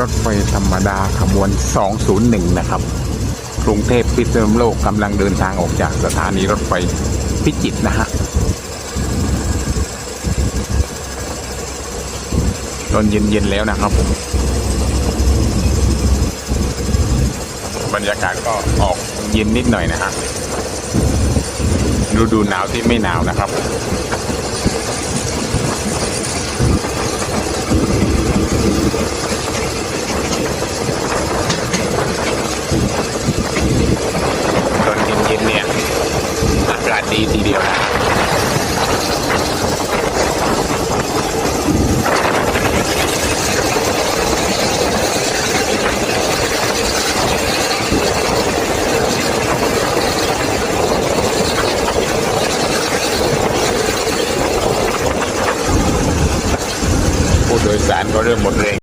รถไฟธรรมดาขบวน 201 นะครับ กรุงเทพพิษณุโลกกำลังเดินทางออกจากสถานีรถไฟพิจิตรนะฮะตอนเย็นๆแล้วนะครับผมบรรยากาศก็ออกเย็นนิดหน่อยนะฮะฤดูหนาวที่ไม่หนาวนะครับ อากาศดีทีเดียวนะ ผู้โดยสารก็เริ่มหมดแรง